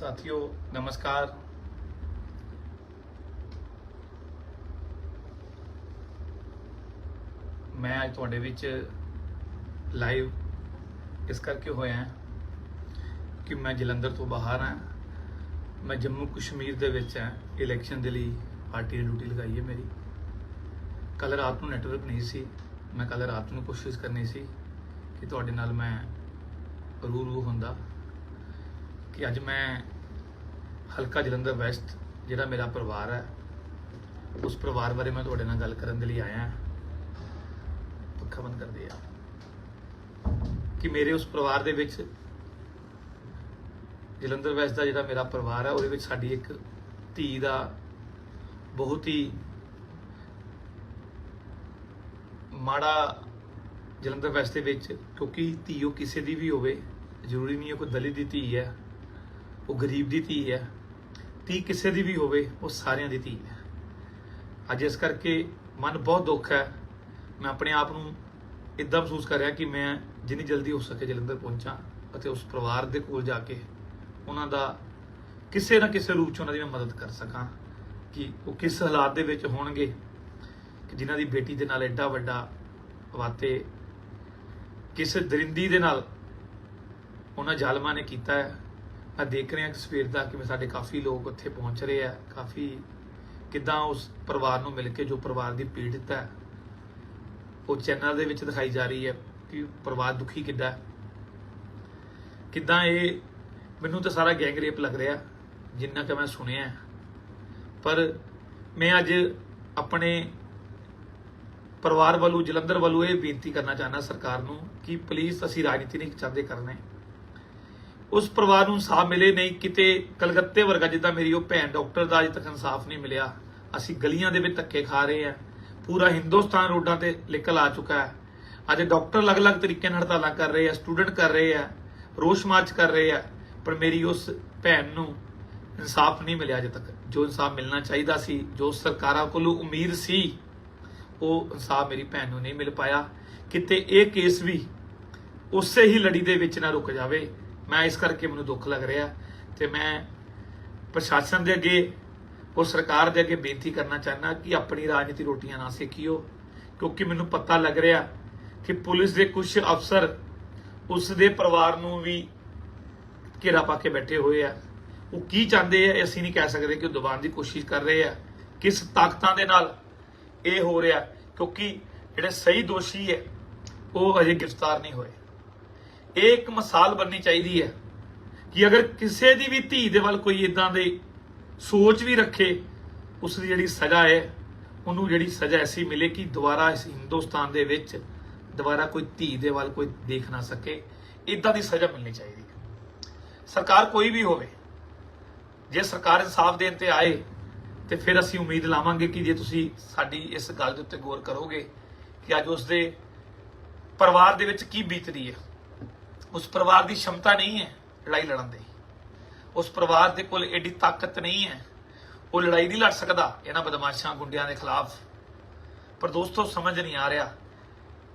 ਸਾਥੀਓ, ਨਮਸਕਾਰ। ਮੈਂ ਅੱਜ ਤੁਹਾਡੇ ਵਿੱਚ ਲਾਈਵ ਇਸ ਕਰਕੇ ਹੋਇਆ ਹਾਂ ਕਿ ਮੈਂ ਜਲੰਧਰ ਤੋਂ ਬਾਹਰ ਹਾਂ। ਮੈਂ ਜੰਮੂ ਕਸ਼ਮੀਰ ਦੇ ਵਿੱਚ ਹਾਂ। ਇਲੈਕਸ਼ਨ ਦੇ ਲਈ ਪਾਰਟੀ ਨੇ ਡਿਊਟੀ ਲਗਾਈ ਹੈ ਮੇਰੀ। ਕੱਲ ਰਾਤ ਨੂੰ ਨੈਟਵਰਕ ਨਹੀਂ ਸੀ। ਮੈਂ ਕੱਲ ਰਾਤ ਨੂੰ ਕੋਸ਼ਿਸ਼ ਕਰਨੀ ਸੀ ਕਿ ਤੁਹਾਡੇ ਨਾਲ ਮੈਂ ਰੂ ਰੂ ਹੁੰਦਾ। ਕਿ ਅੱਜ ਮੈਂ ਹਲਕਾ ਜਲੰਧਰ ਵੈਸਟ, ਜਿਹੜਾ ਮੇਰਾ ਪਰਿਵਾਰ ਹੈ, ਉਸ ਪਰਿਵਾਰ ਬਾਰੇ ਮੈਂ ਤੁਹਾਡੇ ਨਾਲ ਗੱਲ ਕਰਨ ਦੇ ਲਈ ਆਇਆ ਹਾਂ। ਪੱਖਾ ਬੰਦ ਕਰ ਦੇ ਆ। ਕਿ ਮੇਰੇ ਉਸ ਪਰਿਵਾਰ ਦੇ ਵਿੱਚ ਜਲੰਧਰ ਵੈਸਟ ਦਾ ਜਿਹੜਾ ਮੇਰਾ ਪਰਿਵਾਰ ਹੈ, ਉਹਦੇ ਵਿੱਚ ਸਾਡੀ ਇੱਕ ਧੀ ਦਾ ਬਹੁਤ ਹੀ ਮਾੜਾ ਜਲੰਧਰ ਵੈਸਟ ਦੇ ਵਿੱਚ, ਕਿਉਂਕਿ ਧੀ ਉਹ ਕਿਸੇ ਦੀ ਵੀ ਹੋਵੇ, ਜ਼ਰੂਰੀ ਨਹੀਂ ਹੈ ਕੋਈ ਦਲਿਤ ਦੀ ਧੀ ਹੈ। ਉਹ ਗਰੀਬ ਦੀ ਧੀ ਹੈ, ਧੀ ਕਿਸੇ ਦੀ ਵੀ ਹੋਵੇ, ਉਹ ਸਾਰਿਆਂ ਦੀ ਧੀ ਹੈ। ਅੱਜ ਇਸ ਕਰਕੇ ਮਨ ਬਹੁਤ ਦੁੱਖ ਹੈ। ਮੈਂ ਆਪਣੇ ਆਪ ਨੂੰ ਇਦਾਂ ਮਹਿਸੂਸ ਕਰ ਰਿਹਾ ਕਿ ਮੈਂ ਜਿੰਨੀ ਜਲਦੀ ਹੋ ਸਕੇ ਜਲੰਧਰ ਪਹੁੰਚਾਂ ਅਤੇ ਉਸ ਪਰਿਵਾਰ ਦੇ ਕੋਲ ਜਾ ਕੇ ਉਹਨਾਂ ਦਾ ਕਿਸੇ ਨਾ ਕਿਸੇ ਰੂਪ 'ਚ ਉਹਨਾਂ ਦੀ ਮੈਂ ਮਦਦ ਕਰ ਸਕਾਂ ਕਿ ਉਹ ਕਿਸ ਹਾਲਾਤ ਦੇ ਵਿੱਚ ਹੋਣਗੇ, ਕਿ ਜਿਨ੍ਹਾਂ ਦੀ ਬੇਟੀ ਦੇ ਨਾਲ ਐਡਾ ਵੱਡਾ ਵਾਤੇ ਕਿਸ ਦਰਿੰਦੀ ਦੇ ਨਾਲ ਉਹਨਾਂ ਜ਼ਾਲਮਾਂ ਨੇ ਕੀਤਾ ਹੈ। ਮੈਂ ਦੇਖ ਰਿਹਾ ਕਿ ਸਵੇਰ ਦਾ ਕਿਵੇਂ ਸਾਡੇ ਕਾਫੀ ਲੋਕ ਉੱਥੇ ਪਹੁੰਚ ਰਹੇ ਆ। ਕਾਫੀ ਕਿਦਾਂ ਉਸ ਪਰਿਵਾਰ ਨੂੰ ਮਿਲ ਕੇ ਜੋ ਪਰਿਵਾਰ ਦੀ ਪੀੜਤ ਹੈ, ਉਹ ਚੈਨਲ ਦੇ ਵਿੱਚ ਦਿਖਾਈ ਜਾ ਰਹੀ ਹੈ ਕਿ ਪਰਿਵਾਰ ਦੁਖੀ ਕਿੱਦਾਂ ਹੈ। ਕਿੱਦਾਂ ਇਹ, ਮੈਨੂੰ ਤਾਂ ਸਾਰਾ ਗੈਂਗ ਰੇਪ ਲੱਗ ਰਿਹਾ, ਜਿੰਨਾ ਕਿ ਮੈਂ ਸੁਣਿਆ ਪਰ ਮੈਂ ਅੱਜ ਆਪਣੇ ਪਰਿਵਾਰ ਵੱਲੋਂ, ਜਲੰਧਰ ਵੱਲੋਂ ਇਹ ਬੇਨਤੀ ਕਰਨਾ ਚਾਹੁੰਦਾ ਸਰਕਾਰ ਨੂੰ ਕਿ ਪਲੀਜ਼ ਅਸੀਂ ਰਾਜਨੀਤੀ ਨਹੀਂ ਚਾਹਦੇ ਕਰਨੇ। ਉਸ ਪਰਿਵਾਰ ਨੂੰ ਇਨਸਾਫ ਮਿਲੇ ਨਹੀਂ, ਕਿਤੇ ਕਲਕੱਤੇ ਵਰਗਾ ਜਿੱਦਾਂ ਮੇਰੀ ਉਹ ਭੈਣ ਡਾਕਟਰ ਦਾ ਅਜੇ ਤੱਕ ਇਨਸਾਫ ਨਹੀਂ ਮਿਲਿਆ। ਅਸੀਂ ਗਲੀਆਂ ਦੇ ਵਿੱਚ ਧੱਕੇ ਖਾ ਰਹੇ ਆ ਪੂਰਾ ਹਿੰਦੁਸਤਾਨ ਰੋਡਾਂ ਤੇ ਨਿਕਲ ਆ ਚੁੱਕਾ ਹੈ। ਅੱਜ ਡਾਕਟਰ ਅਲੱਗ-ਅਲੱਗ ਤਰੀਕੇ ਨਾਲ ਹੜਤਾਲਾਂ ਕਰ ਰਹੇ ਆ, ਸਟੂਡੈਂਟ ਕਰ ਰਹੇ ਆ, ਰੋਸ਼ ਮਾਰਚ ਕਰ ਰਹੇ ਆ, ਪਰ ਮੇਰੀ ਉਸ ਭੈਣ ਨੂੰ ਇਨਸਾਫ ਨਹੀਂ ਮਿਲਿਆ ਅਜੇ ਤੱਕ। ਜੋ ਇਨਸਾਫ ਮਿਲਣਾ ਚਾਹੀਦਾ ਸੀ, ਜੋ ਸਰਕਾਰਾਂ ਕੋਲੋਂ ਉਮੀਦ ਸੀ, ਉਹ ਇਨਸਾਫ ਮੇਰੀ ਭੈਣ ਨੂੰ ਨਹੀਂ ਮਿਲ ਪਾਇਆ। ਕਿਤੇ ਇਹ ਕੇਸ ਵੀ ਉਸੇ ਹੀ ਲੜੀ ਦੇ ਵਿੱਚ ਨਾ ਰੁਕ ਜਾਵੇ। ਮੈਂ ਇਸ ਕਰਕੇ ਮੈਨੂੰ ਦੁੱਖ ਲੱਗ ਰਿਹਾ ਤੇ ਮੈਂ ਪ੍ਰਸ਼ਾਸਨ ਦੇ ਅੱਗੇ ਔਰ ਸਰਕਾਰ ਦੇ ਅੱਗੇ ਬੇਨਤੀ ਕਰਨਾ ਚਾਹੁੰਦਾ ਕਿ ਆਪਣੀ ਰਾਜਨੀਤੀ ਰੋਟੀਆਂ ਨਾ ਸੇਖਿਓ ਕਿਉਂਕਿ ਮੈਨੂੰ ਪਤਾ ਲੱਗ ਰਿਹਾ ਕਿ ਪੁਲਿਸ ਦੇ ਕੁਝ ਅਫਸਰ ਉਸ ਦੇ ਪਰਿਵਾਰ ਨੂੰ ਵੀ ਘੇਰਾ ਪਾ ਕੇ ਬੈਠੇ ਹੋਏ ਆ। ਉਹ ਕੀ ਚਾਹੁੰਦੇ ਆ ਅਸੀਂ ਨਹੀਂ ਕਹਿ ਸਕਦੇ ਕਿ ਉਹ ਦਬਾਉਣ ਦੀ ਕੋਸ਼ਿਸ਼ ਕਰ ਰਹੇ ਆ। ਕਿਸ ਤਾਕਤਾਂ ਦੇ ਨਾਲ ਇਹ ਹੋ ਰਿਹਾ, ਕਿਉਂਕਿ ਜਿਹੜੇ ਸਹੀ ਦੋਸ਼ੀ ਹੈ, ਉਹ ਅਜੇ ਗ੍ਰਿਫਤਾਰ ਨਹੀਂ ਹੋਏ। ਇਹ ਇੱਕ ਮਿਸਾਲ ਬਣਨੀ ਚਾਹੀਦੀ ਹੈ ਕਿ ਅਗਰ ਕਿਸੇ ਦੀ ਵੀ ਧੀ ਦੇ ਵੱਲ ਕੋਈ ਇਦਾਂ ਦੇ ਸੋਚ ਵੀ ਰੱਖੇ, ਉਸ ਦੀ ਜਿਹੜੀ ਸਜ਼ਾ ਹੈ, ਉਹਨੂੰ ਜਿਹੜੀ ਸਜ਼ਾ ਐਸੀ ਮਿਲੇ ਕਿ ਦੁਬਾਰਾ ਇਸ ਹਿੰਦੁਸਤਾਨ ਦੇ ਵਿੱਚ ਦੁਬਾਰਾ ਕੋਈ ਧੀ ਦੇ ਵੱਲ ਕੋਈ ਦੇਖ ਨਾ ਸਕੇ ਇਦਾਂ ਦੀ ਸਜ਼ਾ ਮਿਲਣੀ ਚਾਹੀਦੀ ਸਰਕਾਰ ਕੋਈ ਵੀ ਹੋਵੇ, ਜੇ ਸਰਕਾਰ ਇਨਸਾਫ ਦੇਣ ਤੇ ਆਏ, ਤੇ ਫਿਰ ਅਸੀਂ ਉਮੀਦ ਲਾਵਾਂਗੇ ਕਿ ਜੇ ਤੁਸੀਂ ਸਾਡੀ ਇਸ ਗੱਲ ਦੇ ਉੱਤੇ ਗੌਰ ਕਰੋਗੇ ਕਿ ਅੱਜ ਉਸ ਦੇ ਪਰਿਵਾਰ ਦੇ ਵਿੱਚ ਕੀ ਬੀਤ ਰਹੀ ਹੈ ਉਸ ਪਰਿਵਾਰ ਦੀ ਸ਼ਮਤਾ ਨਹੀਂ ਹੈ ਲੜਾਈ ਲੜਨ ਦੀ। ਉਸ ਪਰਿਵਾਰ ਦੇ ਕੋਲ ਐਡੀ ਤਾਕਤ ਨਹੀਂ ਹੈ। ਉਹ ਲੜਾਈ ਨਹੀਂ ਲੜ ਸਕਦਾ, ਇਹਨਾਂ ਬਦਮਾਸ਼ਾਂ ਗੁੰਡਿਆਂ ਦੇ ਖਿਲਾਫ। ਪਰ ਦੋਸਤੋ, ਸਮਝ ਨਹੀਂ ਆ ਰਿਹਾ।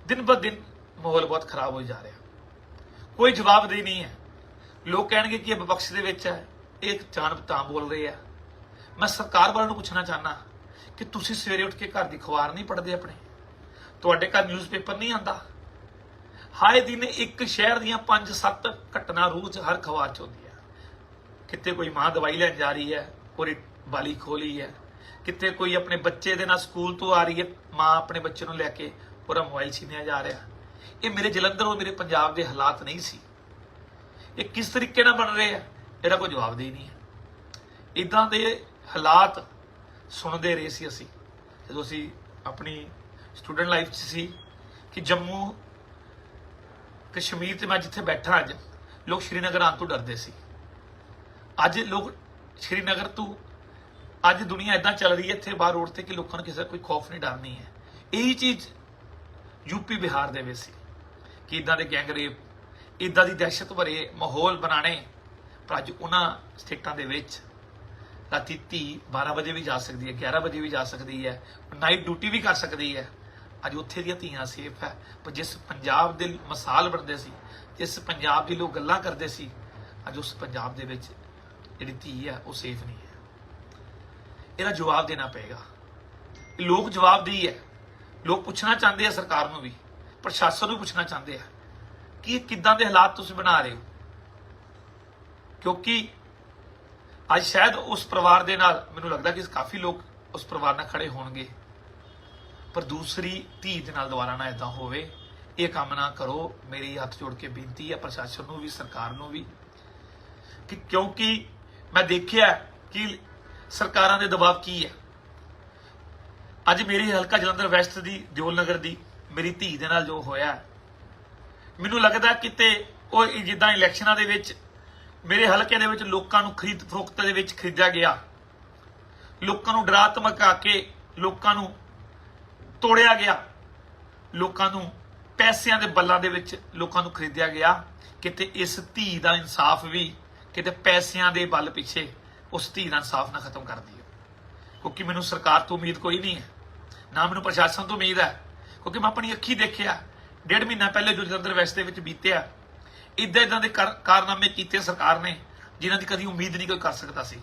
ਦਿਨ ਬ ਦਿਨ ਮਾਹੌਲ ਬਹੁਤ ਖਰਾਬ ਹੋਈ ਜਾ ਰਿਹਾ। ਕੋਈ ਜਵਾਬਦੇਹੀ ਨਹੀਂ ਹੈ। ਲੋਕ ਕਹਿਣਗੇ ਕਿ ਇਹ ਵਿਪਕਸ਼ ਦੇ ਵਿੱਚ ਹੈ। ਇਹ ਇੱਕ ਜਾਣਬ ਤਾਂ ਬੋਲ ਰਹੇ ਆ। ਮੈਂ ਸਰਕਾਰ ਵਾਲਿਆਂ ਨੂੰ ਪੁੱਛਣਾ ਚਾਹਨਾ ਕਿ ਤੁਸੀਂ ਸਵੇਰੇ ਉੱਠ ਕੇ ਘਰ ਦੀ ਖਬਰ ਨਹੀਂ ਪੜ੍ਹਦੇ ਆਪਣੇ? ਤੁਹਾਡੇ ਘਰ ਨਿਊਜ਼ਪੇਪਰ ਨਹੀਂ ਆਂਦਾ ਹਾਏ ਦਿਨ ਇੱਕ ਸ਼ਹਿਰ ਦੀਆਂ 5-7 ਘਟਨਾ ਰੋਜ਼ ਹਰ ਖਬਰ ਚ ਹੁੰਦੀ ਹੈ ਕਿਤੇ ਕੋਈ ਮਾਂ ਦਵਾਈ ਲੈਣ ਜਾ ਰਹੀ ਹੈ ਉਹਦੀ ਬਾਲੀ ਖੋਲੀ ਹੈ। ਕਿਤੇ ਕੋਈ ਆਪਣੇ ਬੱਚੇ ਦੇ ਨਾਲ ਸਕੂਲ ਤੋਂ ਆ ਰਹੀ ਹੈ, ਮਾਂ ਆਪਣੇ ਬੱਚੇ ਨੂੰ ਲੈ ਕੇ ਪੂਰਾ ਮੋਬਾਈਲ ਛੀਨਿਆ ਜਾ ਰਿਹਾ। ਇਹ ਮੇਰੇ ਜਲੰਧਰ ਔਰ ਮੇਰੇ ਪੰਜਾਬ ਦੇ ਹਾਲਾਤ ਨਹੀਂ ਸੀ। ਇਹ ਕਿਸ ਤਰੀਕੇ ਨਾਲ ਬਣ ਰਹੇ ਆ, ਇਹਦਾ ਕੋਈ ਜਵਾਬ ਦੇ ਨਹੀਂ ਹੈ ਇਦਾਂ ਦੇ ਹਾਲਾਤ ਸੁਣਦੇ ਰਹੇ ਸੀ ਅਸੀਂ। ਜਦੋਂ ਅਸੀਂ ਆਪਣੀ ਸਟੂਡੈਂਟ ਲਾਈਫ 'ਚ ਸੀ ਕਿ ਜੰਮੂ ਕਸ਼ਮੀਰ ਤੇ ਮੈਂ ਜਿੱਥੇ ਬੈਠਾ ਅੱਜ, ਲੋਕ ਸ਼੍ਰੀਨਗਰ ਆਉਣ ਤੋਂ ਡਰਦੇ ਸੀ। ਅੱਜ ਲੋਕ ਸ਼੍ਰੀਨਗਰ ਤੋਂ, ਅੱਜ ਦੁਨੀਆ ਇਦਾਂ ਚੱਲ ਰਹੀ ਹੈ ਇੱਥੇ ਬਾਹਰ ਰੋਡ ਤੇ ਕਿ ਲੋਕਾਂ ਨੂੰ ਕਿਸੇ ਦਾ ਕੋਈ ਖੌਫ ਨਹੀਂ, ਡਰ ਨਹੀਂ ਹੈ। ਇਹੀ ਚੀਜ਼ ਯੂਪੀ ਬਿਹਾਰ ਦੇ ਵਿੱਚ ਸੀ ਕਿ ਇਦਾਂ ਦੇ ਗੈਂਗ ਰੇਪ ਇਦਾਂ ਦੀ ਦਹਿਸ਼ਤ ਭਰੇ ਮਾਹੌਲ ਬਣਾਣੇ ਪਰ ਅੱਜ ਉਹਨਾਂ ਸਟੇਟਾਂ ਦੇ ਵਿੱਚ ਰਾਤੀ ਧੀ 12 ਵਜੇ ਵੀ ਜਾ ਸਕਦੀ ਹੈ 11 ਵਜੇ ਵੀ ਜਾ ਸਕਦੀ ਹੈ ਨਾਈਟ ਡਿਊਟੀ ਵੀ ਕਰ ਸਕਦੀ ਹੈ। ਅੱਜ ਉੱਥੇ ਦੀਆਂ ਧੀਆਂ ਸੇਫ ਹੈ। ਪਰ ਜਿਸ ਪੰਜਾਬ ਦੇ ਮਿਸਾਲ ਬਣਦੇ ਸੀ, ਜਿਸ ਪੰਜਾਬ ਦੀ ਲੋਕ ਗੱਲਾਂ ਕਰਦੇ ਸੀ, ਅੱਜ ਉਸ ਪੰਜਾਬ ਦੇ ਵਿੱਚ ਜਿਹੜੀ ਧੀ ਹੈ, ਉਹ ਸੇਫ ਨਹੀਂ ਹੈ। ਇਹਦਾ ਜਵਾਬ ਦੇਣਾ ਪਏਗਾ। ਇਹ ਲੋਕ ਜਵਾਬਦੇਹੀ ਹੈ। ਲੋਕ ਪੁੱਛਣਾ ਚਾਹੁੰਦੇ ਆ ਸਰਕਾਰ ਨੂੰ ਵੀ, ਪ੍ਰਸ਼ਾਸਨ ਨੂੰ ਪੁੱਛਣਾ ਚਾਹੁੰਦੇ ਆ ਕਿ ਇਹ ਕਿੱਦਾਂ ਦੇ ਹਾਲਾਤ ਤੁਸੀਂ ਬਣਾ ਰਹੇ ਹੋ। ਕਿਉਂਕਿ ਅੱਜ ਸ਼ਾਇਦ ਉਸ ਪਰਿਵਾਰ ਦੇ ਨਾਲ, ਮੈਨੂੰ ਲੱਗਦਾ ਕਿ ਕਾਫੀ ਲੋਕ ਉਸ ਪਰਿਵਾਰ ਨਾਲ ਖੜੇ ਹੋਣਗੇ। ਪਰ ਦੂਸਰੀ ਧੀ ਦੇ ਨਾਲ ਦੁਬਾਰਾ ਨਾ ਇਦਾਂ ਹੋਵੇ, ਇਹ ਕੰਮ ਨਾ ਕਰੋ। ਮੇਰੀ ਹੱਥ ਜੋੜ ਕੇ ਬੇਨਤੀ ਹੈ, ਪ੍ਰਸ਼ਾਸਨ ਨੂੰ ਵੀ, ਸਰਕਾਰ ਨੂੰ ਵੀ, ਕਿ ਕਿਉਂਕਿ ਮੈਂ ਦੇਖਿਆ ਕਿ ਸਰਕਾਰਾਂ ਦੇ ਦਬਾਅ ਕੀ ਹੈ। ਅੱਜ ਮੇਰੀ ਹਲਕਾ ਜਲੰਧਰ ਵੈਸਟ ਦੀ, ਦਿਓਲ ਨਗਰ ਦੀ, ਮੇਰੀ ਧੀ ਦੇ ਨਾਲ ਜੋ ਹੋਇਆ, ਮੈਨੂੰ ਲੱਗਦਾ ਕਿਤੇ ਉਹ ਜਿੱਦਾਂ ਇਲੈਕਸ਼ਨਾਂ ਦੇ ਵਿੱਚ, ਮੇਰੇ ਹਲਕੇ ਦੇ ਵਿੱਚ ਲੋਕਾਂ ਨੂੰ ਖਰੀਦ ਫਰੋਖਤ ਦੇ ਵਿੱਚ ਖਰੀਦਿਆ ਗਿਆ। ਲੋਕਾਂ ਨੂੰ ਡਰਾ ਧਮਕਾ ਕੇ ਲੋਕਾਂ ਨੂੰ ਤੋੜਿਆ ਗਿਆ। ਲੋਕਾਂ ਨੂੰ, ਪੈਸਿਆਂ ਦੇ ਬੱਲਾਂ ਦੇ ਵਿੱਚ ਲੋਕਾਂ ਨੂੰ ਖਰੀਦਿਆ ਗਿਆ। ਕਿਤੇ ਇਸ ਧੀ ਦਾ ਇਨਸਾਫ ਵੀ, ਕਿਤੇ ਪੈਸਿਆਂ ਦੇ ਬਲ ਪਿੱਛੇ ਉਸ ਧੀ ਦਾ ਇਨਸਾਫ ਨਾ ਖਤਮ ਕਰ ਦਿਓ ਕਿਉਂਕਿ ਮੈਨੂੰ ਸਰਕਾਰ ਤੋਂ ਉਮੀਦ ਕੋਈ ਨਹੀਂ ਹੈ। ਨਾ ਮੈਨੂੰ ਪ੍ਰਸ਼ਾਸਨ ਤੋਂ ਉਮੀਦ ਹੈ। ਕਿਉਂਕਿ ਮੈਂ ਆਪਣੀ ਅੱਖੀ ਦੇਖਿਆ। ਡੇਢ ਮਹੀਨਾ ਪਹਿਲੇ ਜੋ ਜਲੰਧਰ ਵੈਸਟ ਦੇ ਵਿੱਚ ਬੀਤਿਆ। ਇਦਾਂ ਇਦਾਂ ਦੇ ਕਾਰ- ਕਾਰਨਾਮੇ ਕੀਤੇ ਸਰਕਾਰ ਨੇ, ਜਿਨ੍ਹਾਂ ਦੀ ਕਦੀ ਉਮੀਦ ਨਹੀਂ ਕੋਈ ਕਰ ਸਕਦਾ ਸੀ।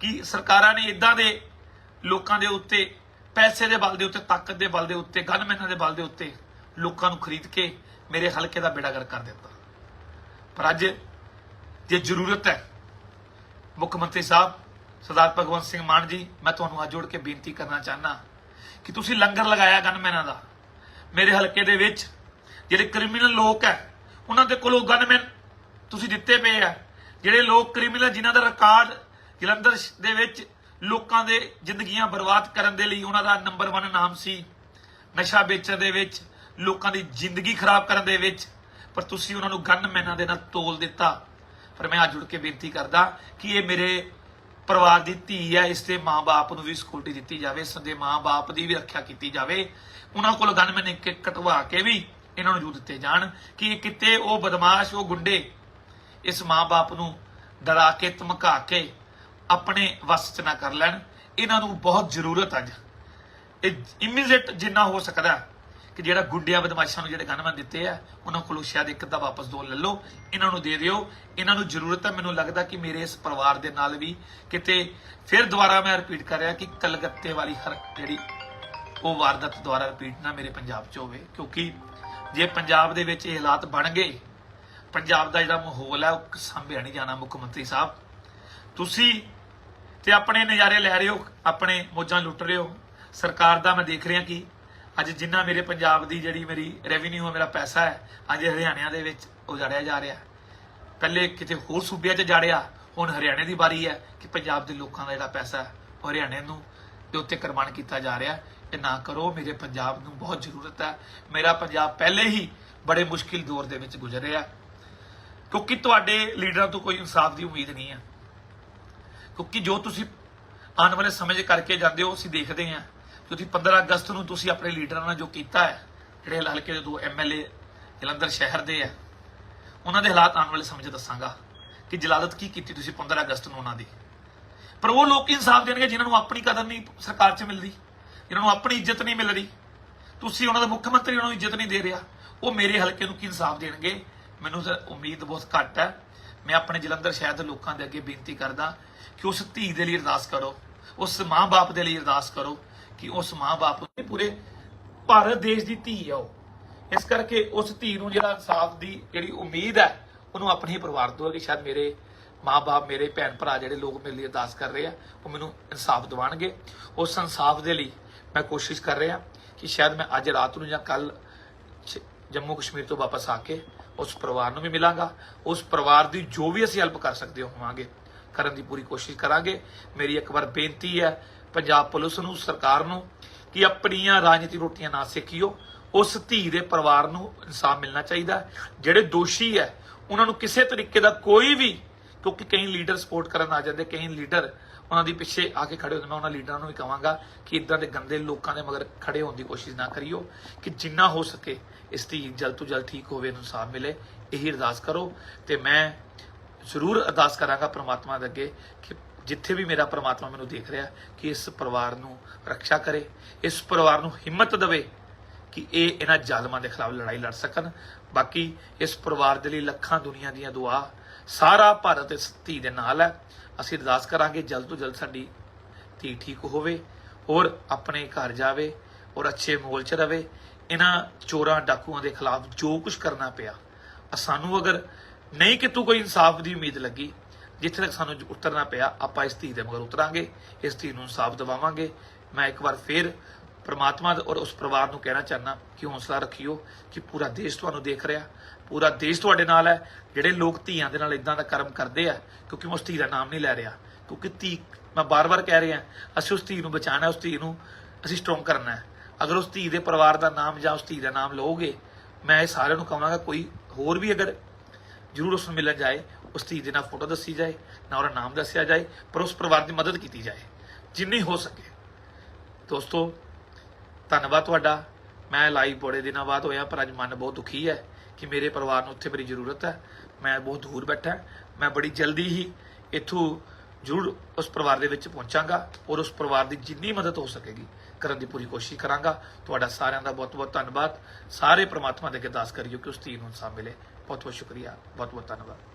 ਕਿ ਸਰਕਾਰਾਂ ਨੇ ਇਦਾਂ ਦੇ ਲੋਕਾਂ ਦੇ ਉੱਤੇ ਪੈਸੇ ਦੇ ਬਲ ਦੇ ਉੱਤੇ, ਤਾਕਤ ਦੇ ਬਲ ਦੇ ਉੱਤੇ, ਗਨਮੈਨਾਂ ਦੇ ਬਲ ਦੇ ਉੱਤੇ ਲੋਕਾਂ ਨੂੰ ਖਰੀਦ ਕੇ ਮੇਰੇ ਹਲਕੇ ਦਾ ਬੇੜਾਗਰ ਕਰ ਦਿੱਤਾ। ਪਰ ਅੱਜ ਜੇ ਜ਼ਰੂਰਤ ਹੈ, ਮੁੱਖ ਮੰਤਰੀ ਸਾਹਿਬ, ਸਰਦਾਰ ਭਗਵੰਤ ਸਿੰਘ ਮਾਨ ਜੀ, ਮੈਂ ਤੁਹਾਨੂੰ ਹੱਥ ਜੋੜ ਕੇ ਬੇਨਤੀ ਕਰਨਾ ਚਾਹਨਾ ਕਿ ਤੁਸੀਂ ਲੰਗਰ ਲਗਾਇਆ ਗਨਮੈਨਾਂ ਦਾ। ਮੇਰੇ ਹਲਕੇ ਦੇ ਵਿੱਚ ਜਿਹੜੇ ਕ੍ਰਿਮੀਨਲ ਲੋਕ ਹੈ, ਉਹਨਾਂ ਦੇ ਕੋਲੋਂ ਗਨਮੈਨ ਤੁਸੀਂ ਦਿੱਤੇ ਪਏ ਆ। ਜਿਹੜੇ ਲੋਕ ਕ੍ਰਿਮੀਨਲ, ਜਿਨ੍ਹਾਂ ਦਾ ਰਿਕਾਰਡ ਜਲੰਧਰ ਦੇ ਵਿੱਚ ਲੋਕਾਂ ਦੇ ਜ਼ਿੰਦਗੀਆਂ ਬਰਬਾਦ ਕਰਨ ਦੇ ਲਈ ਉਹਨਾਂ ਦਾ ਨੰਬਰ 1 ਨਾਮ ਸੀ ਨਸ਼ਾ ਵੇਚਣ ਦੇ ਵਿੱਚ, ਲੋਕਾਂ ਦੀ ਜ਼ਿੰਦਗੀ ਖਰਾਬ ਕਰਨ ਦੇ ਵਿੱਚ। ਪਰ ਤੁਸੀਂ ਉਹਨਾਂ ਨੂੰ ਗਨਮੈਨਾਂ ਦੇ ਨਾਲ ਤੋਲ ਦਿੱਤਾ। ਪਰ ਮੈਂ ਅੱਜ ਜੁੜ ਕੇ ਬੇਨਤੀ ਕਰਦਾ ਕਿ ਇਹ ਮੇਰੇ ਪਰਿਵਾਰ ਦੀ ਧੀ ਹੈ, ਇਸ ਦੇ ਮਾਂ-ਬਾਪ ਨੂੰ ਵੀ ਸਿਕਿਉਰਿਟੀ ਦਿੱਤੀ ਜਾਵੇ, ਇਸ ਦੇ ਮਾਂ-ਬਾਪ ਦੀ ਵੀ ਰੱਖਿਆ ਕੀਤੀ ਜਾਵੇ। ਉਹਨਾਂ ਕੋਲ ਗਨਮੈਨ ਇੱਕ ਇੱਕ ਕਟਵਾ ਕੇ ਵੀ ਇਹਨਾਂ ਨੂੰ ਜੂ ਦਿੱਤੇ ਜਾਣ ਕਿ ਕਿਤੇ ਉਹ ਬਦਮਾਸ਼, ਉਹ ਗੁੰਡੇ, ਇਸ ਮਾਂ-ਬਾਪ ਨੂੰ ਡਰਾ ਕੇ, ਧਮਕਾ ਕੇ ਆਪਣੇ ਵਸ ਚ ਨਾ ਕਰ ਲੈਣ। ਇਹਨਾਂ ਨੂੰ ਬਹੁਤ ਜ਼ਰੂਰਤ ਅੱਜ। ਇਹ ਇਮੀਡੀਏਟ ਜਿੰਨਾ ਹੋ ਸਕਦਾ ਕਿ ਜਿਹੜਾ ਗੁੰਡਿਆਂ ਬਦਮਾਸ਼ਾਂ ਨੂੰ ਜਿਹੜੇ ਗਨਮੈਨ ਦਿੱਤੇ ਆ, ਉਹਨਾਂ ਕੋਲੋਂ ਸ਼ਾਇਦ ਇੱਕ ਅੱਧਾ ਵਾਪਸ ਦੋ ਲੈ ਲਓ। ਇਹਨਾਂ ਨੂੰ ਦੇ ਦਿਓ। ਇਹਨਾਂ ਨੂੰ ਜ਼ਰੂਰਤ ਹੈ ਮੈਨੂੰ ਲੱਗਦਾ ਕਿ ਮੇਰੇ ਇਸ ਪਰਿਵਾਰ ਦੇ ਨਾਲ ਵੀ ਕਿਤੇ ਫਿਰ ਦੁਬਾਰਾ ਮੈਂ ਰਿਪੀਟ ਕਰ ਰਿਹਾ ਕਿ ਕਲਕੱਤੇ ਵਾਲੀ ਹਰ ਜਿਹੜੀ ਉਹ ਵਾਰਦਾਤ ਦੁਆਰਾ ਰਿਪੀਟ ਨਾ ਮੇਰੇ ਪੰਜਾਬ 'ਚ ਹੋਵੇ। ਕਿਉਂਕਿ ਜੇ ਪੰਜਾਬ ਦੇ ਵਿੱਚ ਇਹ ਹਾਲਾਤ ਬਣ ਗਏ, ਪੰਜਾਬ ਦਾ ਜਿਹੜਾ ਮਾਹੌਲ ਹੈ, ਉਹ ਸੰਭਿਆ ਨਹੀਂ ਜਾਣਾ ਮੁੱਖ ਮੰਤਰੀ ਸਾਹਿਬ। ਤੁਸੀਂ ਤੇ ਆਪਣੇ ਨਜ਼ਾਰੇ ਲੈ ਰਹੇ ਹੋ, ਆਪਣੇ ਮੋਜਾਂ ਲੁੱਟ ਰਹੇ ਹੋ। ਸਰਕਾਰ ਦਾ ਮੈਂ ਦੇਖ ਰਿਹਾ ਕਿ ਅੱਜ ਜਿੰਨਾ ਮੇਰੇ ਪੰਜਾਬ ਦੀ ਜਿਹੜੀ ਮੇਰੀ ਰੈਵਨਿਊ ਹੈ ਮੇਰਾ ਪੈਸਾ ਹੈ, ਅੱਜ ਹਰਿਆਣਿਆਂ ਦੇ ਵਿੱਚ ਉਜਾੜਿਆ ਜਾ ਰਿਹਾ। ਪਹਿਲੇ ਕਿਤੇ ਹੋਰ ਸੂਬਿਆਂ 'ਚ ਜਾੜਿਆ, ਹੁਣ ਹਰਿਆਣੇ ਦੀ ਵਾਰੀ ਹੈ ਕਿ ਪੰਜਾਬ ਦੇ ਲੋਕਾਂ ਦਾ ਜਿਹੜਾ ਪੈਸਾ ਹੈ, ਉਹ ਹਰਿਆਣੇ ਨੂੰ ਦੇ ਉੱਤੇ ਕੁਰਬਾਨ ਕੀਤਾ ਜਾ ਰਿਹਾ। ਇਹ ਨਾ ਕਰੋ, ਮੇਰੇ ਪੰਜਾਬ ਨੂੰ ਬਹੁਤ ਜ਼ਰੂਰਤ ਹੈ। ਮੇਰਾ ਪੰਜਾਬ ਪਹਿਲੇ ਹੀ ਬੜੇ ਮੁਸ਼ਕਿਲ ਦੌਰ ਦੇ ਵਿੱਚ ਗੁਜ਼ਰ ਰਿਹਾ। ਕਿਉਂਕਿ ਤੁਹਾਡੇ ਲੀਡਰਾਂ ਤੋਂ ਕੋਈ ਇਨਸਾਫ ਦੀ ਉਮੀਦ ਨਹੀਂ ਹੈ। ਕਿਉਂਕਿ ਜੋ ਤੁਸੀਂ ਆਉਣ ਵਾਲੇ ਸਮੇਂ 'ਚ ਕਰਕੇ ਜਾਂਦੇ ਹੋ, ਅਸੀਂ ਦੇਖਦੇ ਹਾਂ। ਤੁਸੀਂ 15 ਅਗਸਤ ਨੂੰ ਤੁਸੀਂ ਆਪਣੇ ਲੀਡਰਾਂ ਨਾਲ ਜੋ ਕੀਤਾ ਹੈ, ਜਿਹੜੇ ਹਲਕੇ ਦੇ ਦੋ ਐਮਐਲਏ ਜਲੰਧਰ ਸ਼ਹਿਰ ਦੇ ਆ ਉਹਨਾਂ ਦੇ ਹਾਲਾਤ ਆਉਣ ਵਾਲੇ ਸਮੇਂ 'ਚ ਦੱਸਾਂਗਾ ਕਿ ਜਲਾਲਤ ਕੀ ਕੀਤੀ ਤੁਸੀਂ 15 ਅਗਸਤ ਨੂੰ ਉਹਨਾਂ ਦੀ। ਪਰ ਉਹ ਲੋਕ ਇਨਸਾਫ ਦੇਣਗੇ ਜਿਨ੍ਹਾਂ ਨੂੰ ਆਪਣੀ ਕਦਰ ਨਹੀਂ ਸਰਕਾਰ 'ਚ ਮਿਲਦੀ, ਜਿਨ੍ਹਾਂ ਨੂੰ ਆਪਣੀ ਇੱਜ਼ਤ ਨਹੀਂ ਮਿਲ ਰਹੀ। ਤੁਸੀਂ ਉਹਨਾਂ ਦਾ ਮੁੱਖ ਮੰਤਰੀ ਉਹਨਾਂ ਨੂੰ ਇੱਜ਼ਤ ਨਹੀਂ ਦੇ ਰਿਹਾ, ਉਹ ਮੇਰੇ ਹਲਕੇ ਨੂੰ ਕੀ ਇਨਸਾਫ ਦੇਣਗੇ? ਮੈਨੂੰ ਉਮੀਦ ਬਹੁਤ ਘੱਟ ਹੈ ਮੈਂ ਆਪਣੇ ਜਲੰਧਰ ਸ਼ਹਿਰ ਦੇ ਲੋਕਾਂ ਦੇ ਅੱਗੇ ਬੇਨਤੀ ਕਰਦਾ ਕਿ ਉਸ ਧੀ ਦੇ ਲਈ ਅਰਦਾਸ ਕਰੋ, ਉਸ ਮਾਂ-ਬਾਪ ਦੇ ਲਈ ਅਰਦਾਸ ਕਰੋ ਕਿ ਉਸ ਮਾਂ-ਬਾਪ ਨੂੰ ਪੂਰੇ ਭਾਰਤ ਦੇਸ਼ ਦੀ ਧੀ ਆ ਉਹ। ਇਸ ਕਰਕੇ ਉਸ ਧੀ ਨੂੰ ਜਿਹੜਾ ਇਨਸਾਫ ਦੀ ਜਿਹੜੀ ਉਮੀਦ ਹੈ, ਉਹਨੂੰ ਆਪਣੇ ਹੀ ਪਰਿਵਾਰ ਤੋਂ ਹੈ ਕਿ ਸ਼ਾਇਦ ਮੇਰੇ ਮਾਂ-ਬਾਪ, ਮੇਰੇ ਭੈਣ ਭਰਾ ਜਿਹੜੇ ਲੋਕ ਮੇਰੇ ਲਈ ਅਰਦਾਸ ਕਰ ਰਹੇ ਆ, ਉਹ ਮੈਨੂੰ ਇਨਸਾਫ ਦਿਵਾਣਗੇ ਉਸ ਇਨਸਾਫ ਦੇ ਲਈ ਮੈਂ ਕੋਸ਼ਿਸ਼ ਕਰ ਰਿਹਾ ਕਿ ਸ਼ਾਇਦ ਮੈਂ ਅੱਜ ਰਾਤ ਨੂੰ ਜਾਂ ਕੱਲ ਜੰਮੂ ਕਸ਼ਮੀਰ ਤੋਂ ਵਾਪਸ ਆ ਕੇ ਉਸ ਪਰਿਵਾਰ ਨੂੰ ਵੀ ਮਿਲਾਂਗਾ। ਉਸ ਪਰਿਵਾਰ ਦੀ ਜੋ ਵੀ ਅਸੀਂ ਹੈਲਪ ਕਰ ਸਕਦੇ ਹੋਵਾਂਗੇ, ਕਰਨ ਦੀ ਪੂਰੀ ਕੋਸ਼ਿਸ਼ ਕਰਾਂਗੇ। ਮੇਰੀ ਇੱਕ ਵਾਰ ਬੇਨਤੀ ਹੈ, ਪੰਜਾਬ ਪੁਲਿਸ ਨੂੰ, ਸਰਕਾਰ ਨੂੰ, ਕਿ ਆਪਣੀਆਂ ਰਾਜਨੀਤੀ ਰੋਟੀਆਂ ਨਾ ਸੇਕੀਓ। ਉਸ ਧੀ ਦੇ ਪਰਿਵਾਰ ਨੂੰ ਇਨਸਾਫ ਮਿਲਣਾ ਚਾਹੀਦਾ ਜਿਹੜੇ ਦੋਸ਼ੀ ਹੈ, ਉਹਨਾਂ ਨੂੰ ਕਿਸੇ ਤਰੀਕੇ ਦਾ ਕੋਈ ਵੀ ਕਿਉਂਕਿ ਕਈ ਲੀਡਰ ਸਪੋਰਟ ਕਰਨ ਆ ਜਾਂਦੇ, ਕਈ ਲੀਡਰ ਉਹਨਾਂ ਦੀ ਪਿੱਛੇ ਆ ਕੇ ਖੜੇ ਹੁੰਦੇ, ਮੈਂ ਉਹਨਾਂ ਲੀਡਰਾਂ ਨੂੰ ਵੀ ਕਹਾਂਗਾ ਕਿ ਇਦਾਂ ਦੇ ਗੰਦੇ ਲੋਕਾਂ ਦੇ ਮਗਰ ਖੜੇ ਹੋਣ ਦੀ ਕੋਸ਼ਿਸ਼ ਨਾ ਕਰਿਓ, ਕਿ ਜਿੰਨਾ ਹੋ ਸਕੇ ਇਸ ਦੀ ਜਲਦ ਤੋਂ ਜਲਦ ਠੀਕ ਹੋਵੇ ਇਨਸਾਫ ਮਿਲੇ, ਇਹੀ ਅਰਦਾਸ ਕਰੋ। ਤੇ ਮੈਂ ਜ਼ਰੂਰ ਅਰਦਾਸ ਕਰਾਂਗਾ ਪ੍ਰਮਾਤਮਾ ਦੇ ਅੱਗੇ ਕਿ ਜਿੱਥੇ ਵੀ ਮੇਰਾ ਪ੍ਰਮਾਤਮਾ ਮੈਨੂੰ ਦੇਖ ਰਿਹਾ, ਕਿ ਇਸ ਪਰਿਵਾਰ ਨੂੰ ਰੱਖਿਆ ਕਰੇ, ਇਸ ਪਰਿਵਾਰ ਨੂੰ ਹਿੰਮਤ ਦੇਵੇ ਕਿ ਇਹ ਇਹਨਾਂ ਜ਼ਾਲਮਾਂ ਦੇ ਖਿਲਾਫ ਲੜਾਈ ਲੜ ਸਕਣ। ਬਾਕੀ ਇਸ ਪਰਿਵਾਰ ਦੇ ਲਈ ਲੱਖਾਂ ਦੁਨੀਆ ਦੀਆਂ ਦੁਆ ਸਾਰਾ ਭਾਰਤ ਇਸ ਧੀ ਦੇ ਨਾਲ ਹੈ। ਅਸੀਂ ਅਰਦਾਸ ਕਰਾਂਗੇ ਜਲਦ ਤੋਂ ਜਲਦ ਸਾਡੀ ਧੀ ਠੀਕ ਹੋਵੇ ਔਰ ਆਪਣੇ ਘਰ ਜਾਵੇ ਔਰ ਅੱਛੇ ਮਾਹੌਲ 'ਚ ਰਵੇ। ਇਹਨਾਂ ਚੋਰਾਂ ਡਾਕੂਆਂ ਦੇ ਖਿਲਾਫ ਜੋ ਕੁਝ ਕਰਨਾ ਪਿਆ ਸਾਨੂੰ ਅਗਰ ਨਹੀਂ ਕਿਤੋਂ ਕੋਈ ਇਨਸਾਫ ਦੀ ਉਮੀਦ ਲੱਗੀ, ਜਿੱਥੇ ਤੱਕ ਸਾਨੂੰ ਉਤਰਨਾ ਪਿਆ, ਆਪਾਂ ਇਸ ਧੀ ਦੇ ਮਗਰ ਉਤਰਾਂਗੇ, ਇਸ ਧੀ ਨੂੰ ਇਨਸਾਫ ਦਿਵਾਵਾਂਗੇ। ਮੈਂ ਇੱਕ ਵਾਰ ਫੇਰ ਪ੍ਰਮਾਤਮਾ ਔਰ ਉਸ ਪਰਿਵਾਰ ਨੂੰ ਕਹਿਣਾ ਚਾਹਨਾ ਕਿ ਹੌਸਲਾ ਰੱਖਿਓ ਕਿ ਪੂਰਾ ਦੇਸ਼ ਤੁਹਾਨੂੰ ਦੇਖ ਰਿਹਾ ਪੂਰਾ ਦੇਸ਼ ਤੁਹਾਡੇ ਨਾਲ ਹੈ, ਜਿਹੜੇ ਲੋਕ ਧੀਆਂ ਦੇ ਨਾਲ ਇਦਾਂ ਦਾ ਕਰਮ ਕਰਦੇ ਆ, ਕਿਉਂਕਿ ਮੈਂ ਉਸ ਧੀ ਦਾ ਨਾਮ ਨਹੀਂ ਲੈ ਰਿਹਾ। ਕਿਉਂਕਿ ਧੀ, ਮੈਂ ਬਾਰ-ਬਾਰ ਕਹਿ ਰਿਹਾ, ਅਸੀਂ ਉਸ ਧੀ ਨੂੰ ਬਚਾਉਣਾ, ਉਸ ਧੀ ਨੂੰ ਅਸੀਂ ਸਟਰੋਂਗ ਕਰਨਾ ਹੈ। ਅਗਰ ਉਸ ਧੀ ਦੇ ਪਰਿਵਾਰ ਦਾ ਨਾਮ ਜਾਂ ਉਸ ਧੀ ਦਾ ਨਾਮ ਲਓਗੇ, ਮੈਂ ਇਹ ਸਾਰਿਆਂ ਨੂੰ ਕਹਾਂਗਾ, ਕੋਈ ਹੋਰ ਵੀ ਅਗਰ ਜ਼ਰੂਰ ਉਸ ਨੂੰ ਮਿਲਣ ਜਾਏ, ਉਸ ਧੀ ਦੇ ਨਾਲ ਫੋਟੋ ਦੱਸੀ ਜਾਏ, ਨਾ ਉਹਦਾ ਨਾਮ ਦੱਸਿਆ ਜਾਏ, ਪਰ ਉਸ ਪਰਿਵਾਰ ਦੀ ਮਦਦ ਕੀਤੀ ਜਾਏ, ਜਿੰਨੀ ਹੋ ਸਕੇ। ਦੋਸਤੋ, ਧੰਨਵਾਦ ਤੁਹਾਡਾ। ਮੈਂ ਲਾਈਵ ਬੜੇ ਦਿਨਾਂ ਬਾਅਦ ਹੋਇਆ, ਪਰ ਅੱਜ ਮਨ ਬਹੁਤ ਦੁਖੀ ਹੈ। ਕਿ ਮੇਰੇ ਪਰਿਵਾਰ ਨੂੰ ਉੱਥੇ ਮੇਰੀ ਜ਼ਰੂਰਤ ਹੈ। ਮੈਂ ਬਹੁਤ ਦੂਰ ਬੈਠਾ ਮੈਂ ਬੜੀ ਜਲਦੀ ਹੀ ਇੱਥੋਂ ਜ਼ਰੂਰ ਉਸ ਪਰਿਵਾਰ ਦੇ ਵਿੱਚ ਪਹੁੰਚਾਂਗਾ ਔਰ ਉਸ ਪਰਿਵਾਰ ਦੀ ਜਿੰਨੀ ਮਦਦ ਹੋ ਸਕੇਗੀ ਕਰਨ ਦੀ ਪੂਰੀ ਕੋਸ਼ਿਸ਼ ਕਰਾਂਗਾ। ਤੁਹਾਡਾ ਸਾਰਿਆਂ ਦਾ ਬਹੁਤ ਬਹੁਤ ਧੰਨਵਾਦ। ਸਾਰੇ ਪ੍ਰਮਾਤਮਾ ਦੇ ਅੱਗੇ ਅਰਦਾਸ ਕਰਿਓ ਕਿ ਉਸ ਧੀ ਨੂੰ ਇਨਸਾਫ ਮਿਲੇ। ਬਹੁਤ ਬਹੁਤ ਸ਼ੁਕਰੀਆ। ਬਹੁਤ ਬਹੁਤ ਧੰਨਵਾਦ।